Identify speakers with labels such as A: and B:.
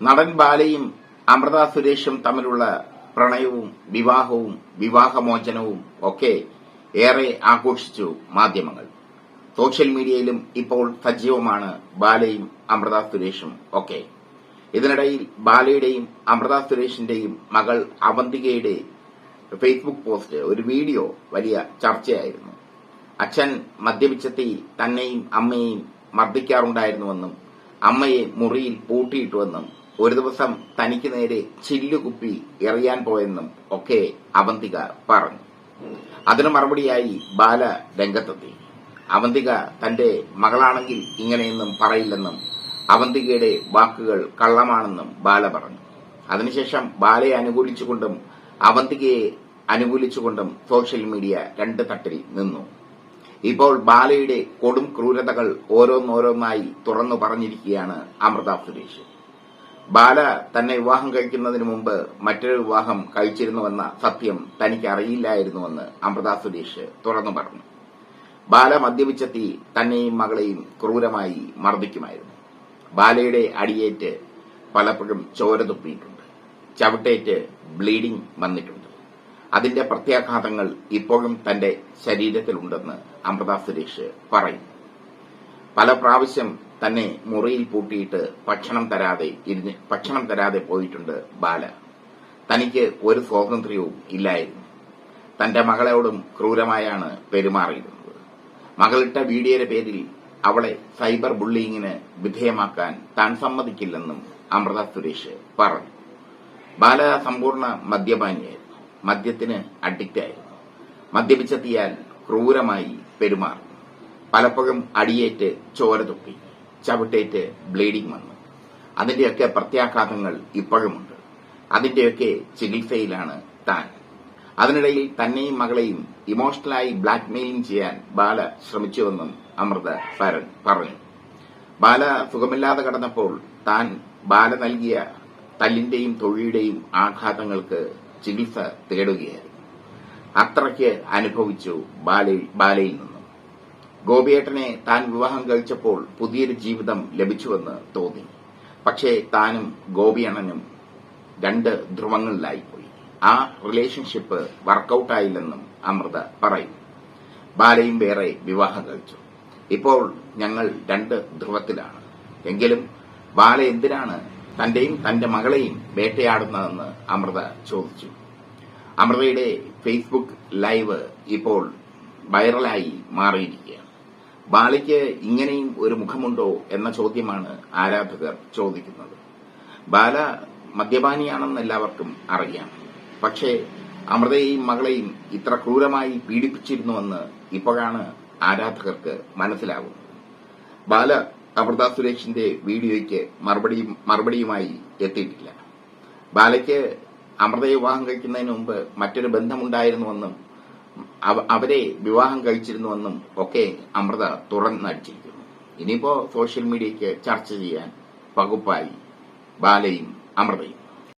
A: നടൻ ബാലയും അമൃത സുരേഷും തമ്മിലുള്ള പ്രണയവും വിവാഹവും വിവാഹമോചനവും ഒക്കെ ഏറെ ആഘോഷിച്ചു മാധ്യമങ്ങൾ. സോഷ്യൽ മീഡിയയിലും ഇപ്പോൾ സജീവമാണ് ബാലയും അമൃത സുരേഷും ഒക്കെ. ഇതിനിടയിൽ ബാലയുടെയും അമൃത സുരേഷിന്റെയും മകൾ അവന്തികയുടെ ഫേസ്ബുക്ക് പോസ്റ്റ് ഒരു വീഡിയോ വലിയ ചർച്ചയായിരുന്നു. അച്ഛൻ മദ്യപിച്ചെത്തി തന്നെയും അമ്മയെയും മർദ്ദിക്കാറുണ്ടായിരുന്നുവെന്നും അമ്മയെ മുറിയിൽ പൂട്ടിയിട്ടുവെന്നും ഒരു ദിവസം തനിക്ക് നേരെ ചില്ലുകുപ്പി എറിയാൻ പോയെന്നും ഒക്കെ അവന്തിക പറഞ്ഞു. അതിന് മറുപടിയായി ബാല രംഗത്തെത്തി. അവന്തിക തന്റെ മകളാണെങ്കിൽ ഇങ്ങനെയൊന്നും പറയില്ലെന്നും അവന്തികയുടെ വാക്കുകൾ കള്ളമാണെന്നും ബാല പറഞ്ഞു. അതിനുശേഷം ബാലയെ അനുകൂലിച്ചുകൊണ്ടും അവന്തികയെ അനുകൂലിച്ചുകൊണ്ടും സോഷ്യൽ മീഡിയ രണ്ട് തട്ടിൽ നിന്നു. ഇപ്പോൾ ബാലയുടെ കൊടും ക്രൂരതകൾ ഓരോന്നോരോന്നായി തുറന്നു പറഞ്ഞിരിക്കുകയാണ് അമൃത സുരേഷ്. ബാല തന്നെ വിവാഹം കഴിക്കുന്നതിന് മുമ്പ് മറ്റൊരു വിവാഹം കഴിച്ചിരുന്നുവെന്ന സത്യം തനിക്ക് അറിയില്ലായിരുന്നുവെന്ന് അമൃത സുരേഷ് തുറന്നു പറഞ്ഞു. ബാല മദ്യപിച്ചെത്തി തന്നെയും മകളെയും ക്രൂരമായി മർദ്ദിക്കുമായിരുന്നു. ബാലയുടെ അടിയേറ്റ് പലപ്പോഴും ചോര തുപ്പിയിട്ടുണ്ട്. ചവിട്ടേറ്റ് ബ്ലീഡിംഗ് വന്നിട്ടുണ്ട്. അതിന്റെ പ്രത്യാഘാതങ്ങൾ ഇപ്പോഴും തന്റെ ശരീരത്തിലുണ്ടെന്ന് അമൃത സുരേഷ് പറയുന്നു. പല പ്രാവശ്യം തന്നെ മുറിയിൽ പൂട്ടിയിട്ട് ഭക്ഷണം തരാതെ ഇരുന്ന് ഭക്ഷണം തരാതെ പോയിട്ടുണ്ട് ബാല തനിക്ക് ഒരു സ്വാതന്ത്ര്യവും ഇല്ലായിരുന്നു. തന്റെ മകളോടും ക്രൂരമായാണ് പെരുമാറിയിരുന്നത്. മകളിട്ട വീഡിയോയുടെ പേരിൽ അവളെ സൈബർ ബുള്ളിങ്ങിന് വിധേയമാക്കാൻ താൻ സമ്മതിക്കില്ലെന്നും അമൃത സുരേഷ് പറഞ്ഞു. ബാല സമ്പൂർണ മദ്യപാനിയായിരുന്നു. മദ്യത്തിന് അഡിക്റ്റായിരുന്നു. മദ്യപിച്ചെത്തിയാൽ ക്രൂരമായി പെരുമാറി. പലപ്പോഴും അടിയേറ്റ് ചോര തുപ്പി ചവിട്ടേറ്റ് ബ്ലീഡിംഗ് വന്നു. അതിന്റെയൊക്കെ പ്രത്യാഘാതങ്ങൾ ഇപ്പോഴുമുണ്ട്. അതിന്റെയൊക്കെ ചികിത്സയിലാണ് താൻ. അതിനിടയിൽ തന്നെയും മകളെയും ഇമോഷണലായി ബ്ലാക്ക്മെയിലിംഗ് ചെയ്യാൻ ബാല ശ്രമിച്ചുവെന്നും അമൃത ഫരൻ പറഞ്ഞു. ബാല സുഖമില്ലാതെ കടന്നപ്പോൾ താൻ ബാല നൽകിയ തല്ലിന്റെയും തൊഴിയുടെയും ആഘാതങ്ങൾക്ക് ചികിത്സ തേടുകയായിരുന്നു. അത്രയ്ക്ക് അനുഭവിച്ചു ബാലയിൽ നിന്നും. ഗോപിയേട്ടനെ താൻ വിവാഹം കഴിച്ചപ്പോൾ പുതിയൊരു ജീവിതം ലഭിച്ചുവെന്ന് തോന്നി. പക്ഷേ താനും ഗോപിയണ്ണനും രണ്ട് ധ്രുവങ്ങളിലായിപ്പോയി. ആ റിലേഷൻഷിപ്പ് വർക്കൌട്ടായില്ലെന്നും അമൃത പറയും. ബാലയും വേറെ വിവാഹം കഴിച്ചു. ഇപ്പോൾ ഞങ്ങൾ രണ്ട് ധ്രുവത്തിലാണ്. എങ്കിലും ബാല എന്തിനാണ് തന്റെയും തന്റെ മകളെയും വേട്ടയാടുന്നതെന്ന് അമൃത ചോദിച്ചു. അമൃതയുടെ ഫേസ്ബുക്ക് ലൈവ് ഇപ്പോൾ വൈറലായി മാറിയിരിക്കുകയാണ്. ബാലയ്ക്ക് ഇങ്ങനെയും ഒരു മുഖമുണ്ടോ എന്ന ചോദ്യമാണ് ആരാധകർ ചോദിക്കുന്നത്. ബാല മദ്യപാനിയാണെന്ന് എല്ലാവർക്കും അറിയാം. പക്ഷേ അമൃതയെയും മകളെയും ഇത്ര ക്രൂരമായി പീഡിപ്പിച്ചിരുന്നുവെന്ന് ഇപ്പോഴാണ് ആരാധകർക്ക് മനസ്സിലാകുന്നത് ബാല അമൃത സുരേഷിന്റെ വീഡിയോയ്ക്ക് മറുപടിയും മറുപടിയുമായി എത്തിയിട്ടില്ല. ബാലയ്ക്ക് അമൃതയെ വിവാഹം കഴിക്കുന്നതിന് മുമ്പ് മറ്റൊരു ബന്ധമുണ്ടായിരുന്നുവെന്നും അവരെ വിവാഹം കഴിച്ചിരുന്നുവെന്നും ഒക്കെ അമൃത തുറന്നടിച്ചിരിക്കുന്നു. ഇനിയിപ്പോ സോഷ്യൽ മീഡിയയ്ക്ക് ചർച്ച ചെയ്യാൻ വകുപ്പായി ബാലയും അമൃതയും.